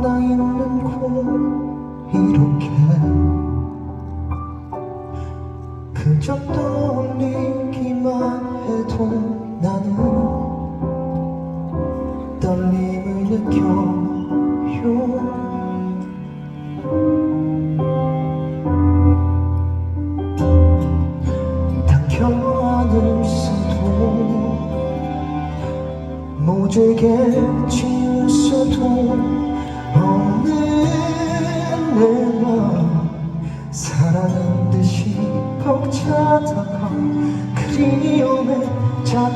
나 있는 곳 이렇게 그저 떠올리기만 해도 나는 떨림을 느껴요. 당겨안을 써도 모질게 친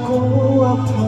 oh apa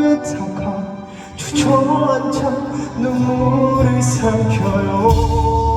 외탁한 주저앉아 눈물을 삼켜요.